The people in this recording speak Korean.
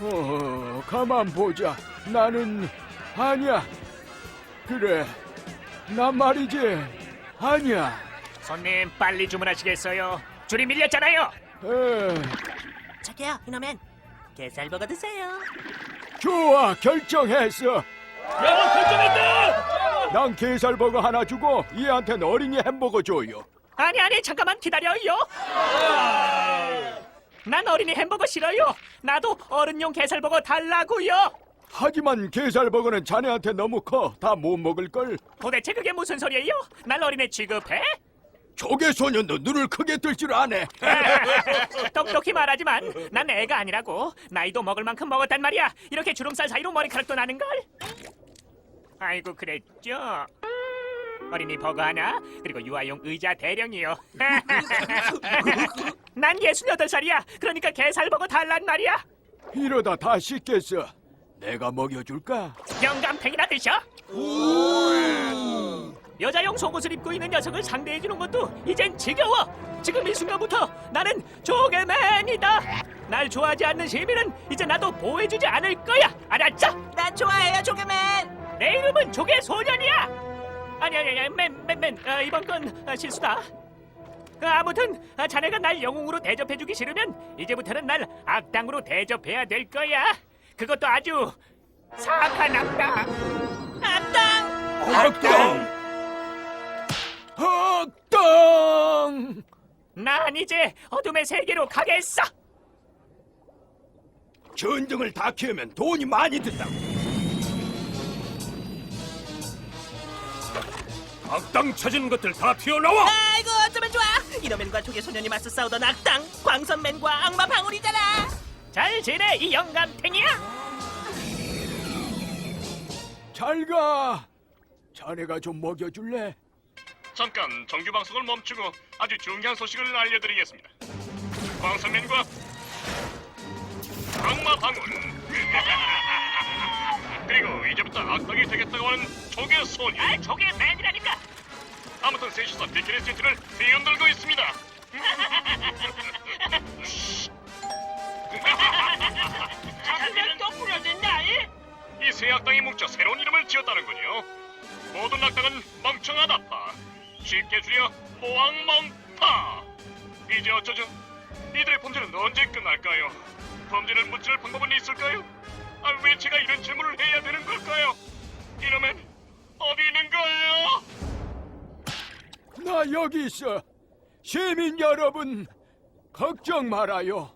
어, 가만 보자. 나는 아니야. 그래, 나 말이지. 아니야. 손님 빨리 주문하시겠어요? 줄이 밀렸잖아요. 에, 저기요, 이놈엔 게살버거 드세요. 좋아, 결정했어. 야, 결정했다. 난 게살버거 하나 주고 얘한테는 어린이 햄버거 줘요. 아니 아니 잠깐만 기다려요. 난 어린이 햄버거 싫어요. 나도 어른용 게살버거 달라고요. 하지만 게살버거는 자네한테 너무 커. 다 못 먹을 걸. 도대체 그게 무슨 소리예요? 날 어린애 취급해? 조개 소년도 눈을 크게 뜰 줄 아네. 똑똑히 말하지만 난 애가 아니라고 나이도 먹을 만큼 먹었단 말이야 이렇게 주름살 사이로 머리카락도 나는 걸 아이고 그랬죠 어린이 버거 하나 그리고 유아용 의자 대령이요 난 68살이야 그러니까 게살버거 달란 말이야 이러다 다 식겠어. 내가 먹여줄까? 영감탱이나 드셔 여자용 속옷을 입고 있는 녀석을 상대해주는 것도 이젠 지겨워 지금 이 순간부터 나는 조개맨이다 날 좋아하지 않는 시민은 이제 나도 보호해주지 않을 거야 알았죠? 나 좋아해요, 조개맨. 내 이름은 조개 소년이야 아니 아니 아니 맨맨맨 어, 이번 건 어, 실수다 어, 아무튼 어, 자네가 날 영웅으로 대접해주기 싫으면 이제부터는 날 악당으로 대접해야 될 거야 그것도 아주 사악한 악당 악당. 악당! 악당! 난 이제 어둠의 세계로 가겠어. 전등을 다 키우면 돈이 많이 든다. 악당 찾은 것들 다 튀어나와! 아이고, 어쩌면 좋아. 이놈맨과 조개소년이 맞서 싸우던 악당, 광선맨과 악마 방울이잖아. 잘 지내 이 영감탱이야. 잘 가. 자네가 좀 먹여줄래? 잠깐 정규 방송을 멈추고 아주 중요한 소식을 알려드리겠습니다. 광선맨과 악마 방울 그리고 이제부터 악당이 되겠다고 하는 조개 소녀. 아, 저게 맨 비키니 시트를 뒤흔들고 있습니다. 잡으면 또 부러진다. 이 세 악당이 뭉쳐 새로운 이름을 지었다는군요. 모든 악당은 멍청하다파. 쉽게 줄여 모왕멍파. 이제 어쩌죠? 이들의 범죄는 언제 끝날까요? 범죄를 무찌를 방법은 있을까요? 아, 왜 제가 이런 질문을 해야 되는 걸까요? 이러면 나 여기 있어. 시민 여러분, 걱정 말아요.